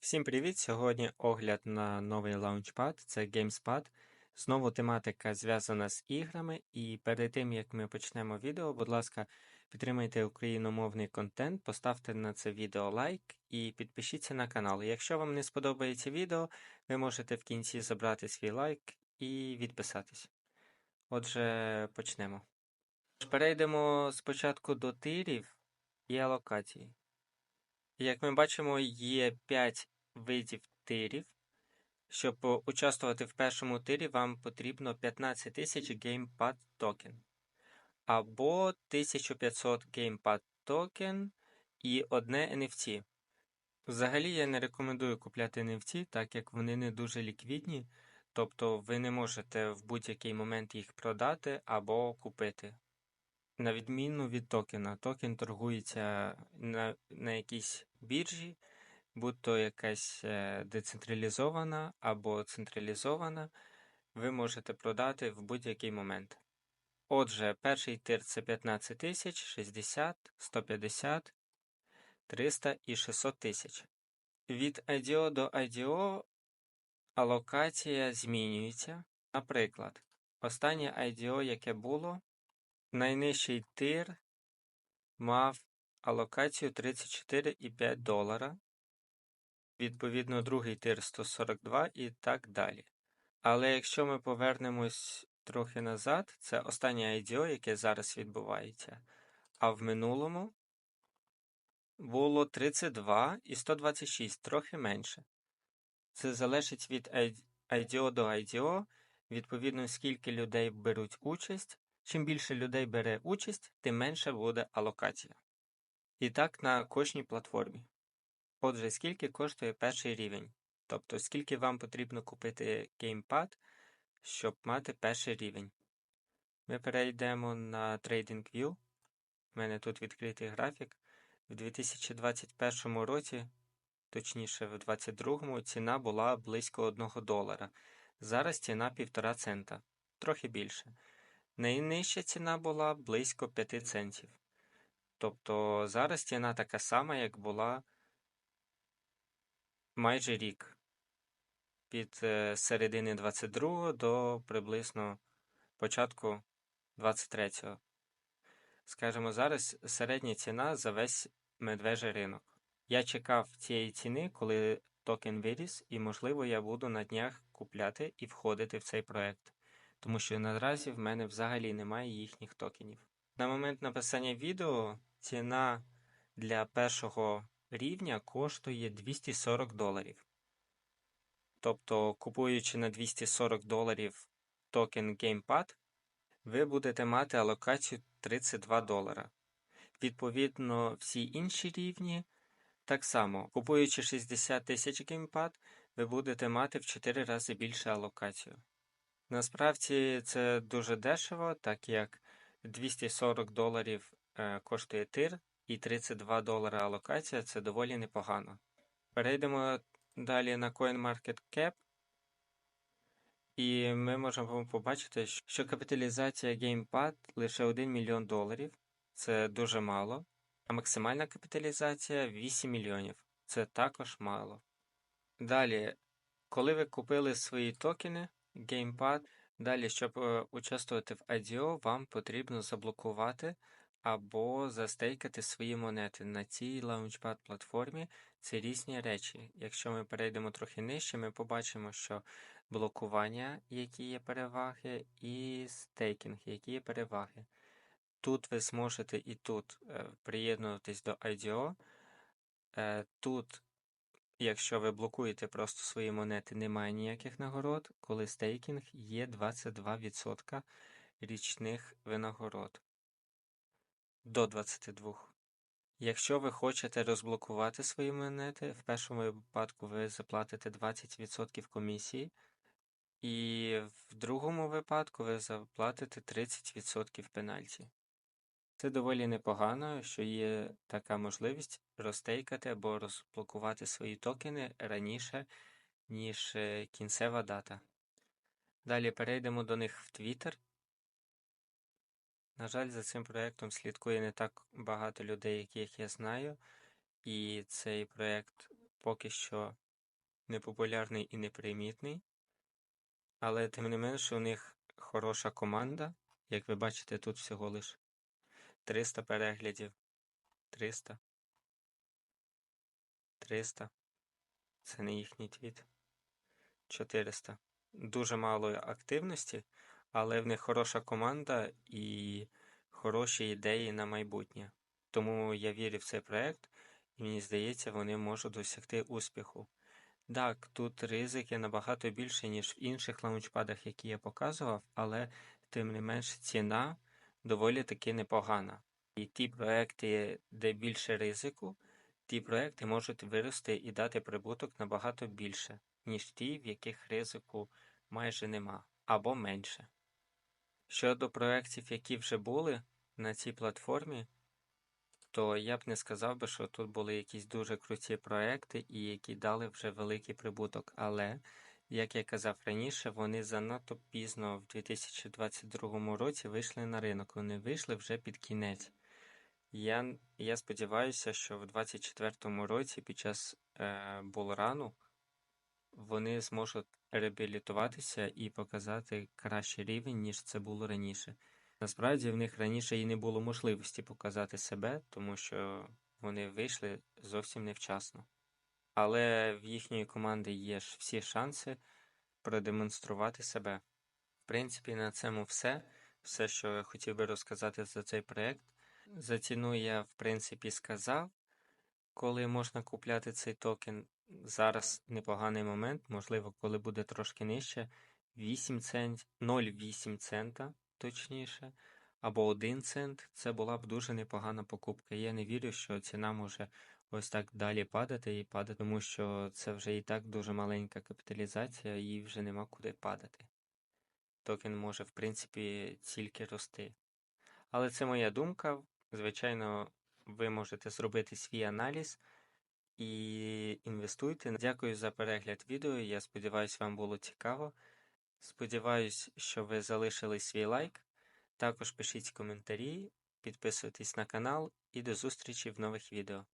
Всім привіт! Сьогодні огляд на новий лаунчпад, це GamesPad. Знову тематика зв'язана з іграми. І перед тим як ми почнемо відео, будь ласка, підтримайте україномовний контент, поставте на це відео лайк і підпишіться на канал. Якщо вам не сподобається відео, ви можете в кінці забрати свій лайк і відписатись. Отже, почнемо. Перейдемо спочатку до тирів і алокації. Як ми бачимо, є 5 видів тирів. Щоб участвувати в першому тирі, вам потрібно 15 тисяч GamePad токен. Або 1500 GamePad токен і одне NFT. Взагалі я не рекомендую купляти NFT, так як вони не дуже ліквідні. Тобто ви не можете в будь-який момент їх продати або купити. На відміну від токена. Токен торгується на на якійсь біржі, будь-то якась е, децентралізована або централізована, ви можете продати в будь-який момент. Отже, перший тир це 15 тисяч, 60, 150, 300 і 600 тисяч. Від IDO до IDO алокація змінюється. Наприклад, останнє IDO, яке було. Найнижчий тир мав алокацію 34,5 долара. Відповідно, другий тир 142 і так далі. Але якщо ми повернемось трохи назад, це останнє IDO, яке зараз відбувається. А в минулому було 32 і 126, трохи менше. Це залежить від IDO до IDO, відповідно, скільки людей беруть участь. Чим більше людей бере участь, тим менше буде алокація. І так на кожній платформі. Отже, скільки коштує перший рівень? Тобто, скільки вам потрібно купити геймпад, щоб мати перший рівень. Ми перейдемо на TradingView. У мене тут відкритий графік. В 2021 році, точніше, в 2022 ціна була близько 1 долара. Зараз ціна 1,5 цента, трохи більше. Найнижча ціна була близько 5 центів. Тобто зараз ціна така сама, як була майже рік. Від е, середини 22 до приблизно початку 23. го Скажімо, зараз середня ціна за весь медвежий ринок. Я чекав цієї ціни, коли токен виріс, і, можливо, я буду на днях купляти і входити в цей проект тому що наразі в мене взагалі немає їхніх токенів. На момент написання відео ціна для першого рівня коштує 240 доларів. Тобто, купуючи на 240 доларів токен GamePad, ви будете мати алокацію 32 долара. Відповідно, всі інші рівні так само, купуючи 60 тисяч GamePad, ви будете мати в 4 рази більше алокацію. Насправді це дуже дешево, так як 240 доларів е, коштує тир і 32 алокація це доволі непогано. Перейдемо далі на CoinMarketCap, і ми можемо побачити, що капіталізація GamePad лише 1 мільйон доларів, це дуже мало, а максимальна капіталізація 8 мільйонів. Це також мало. Далі, коли ви купили свої токени. Геймпад. Далі, щоб е, участвувати в IDO, вам потрібно заблокувати або застейкати свої монети. На цій Launchpad платформі це різні речі. Якщо ми перейдемо трохи нижче, ми побачимо, що блокування, які є переваги, і стейкінг, які є переваги. Тут ви зможете і тут е, приєднуватись до IDO. Е, тут Якщо ви блокуєте просто свої монети, немає ніяких нагород, коли стейкінг є 22% річних винагород до 22. Якщо ви хочете розблокувати свої монети, в першому випадку ви заплатите 20% комісії, і в другому випадку ви заплатите 30% пенальті. Це доволі непогано, що є така можливість розтейкати або розблокувати свої токени раніше, ніж е, кінцева дата. Далі перейдемо до них в Twitter. На жаль, за цим проєктом слідкує не так багато людей, яких я знаю, і цей проєкт поки що непопулярний і непримітний, але тим не менше у них хороша команда. Як ви бачите, тут всього лиш 300 переглядів. 300. 300. Це не їхній твіт. 400. Дуже мало активності, але в них хороша команда і хороші ідеї на майбутнє. Тому я вірю в цей проект, і мені здається, вони можуть досягти успіху. Так, тут ризики набагато більше, ніж в інших лаунчпадах, які я показував, але тим не менш ціна доволі таки непогана. І ті проекти, де більше ризику, ті проекти можуть вирости і дати прибуток набагато більше, ніж ті, в яких ризику майже нема, або менше. Щодо проєктів, які вже були на цій платформі, то я б не сказав би, що тут були якісь дуже круті проекти і які дали вже великий прибуток. Але, як я казав раніше, вони занадто пізно в 2022 році вийшли на ринок. Вони вийшли вже під кінець. Я я сподіваюся, що в 2024 році під час е, булрану вони зможуть реабілітуватися і показати кращий рівень, ніж це було раніше. Насправді в них раніше і не було можливості показати себе, тому що вони вийшли зовсім невчасно. Але в їхньої команди є ж всі шанси продемонструвати себе. В принципі, на цьому все. Все, що я хотів би розказати за цей проєкт. За ціну я, в принципі, сказав, коли можна купляти цей токен. Зараз непоганий момент, можливо, коли буде трошки нижче. 8 цент, 0,8 цента, точніше, або 1 цент. Це була б дуже непогана покупка. Я не вірю, що ціна може ось так далі падати і падати, тому що це вже і так дуже маленька капіталізація, і вже нема куди падати. Токен може, в принципі, тільки рости. Але це моя думка. Звичайно, ви можете зробити свій аналіз і інвестуйте. Дякую за перегляд відео. Я сподіваюся, вам було цікаво. Сподіваюсь, що ви залишили свій лайк. Також пишіть коментарі, підписуйтесь на канал і до зустрічі в нових відео.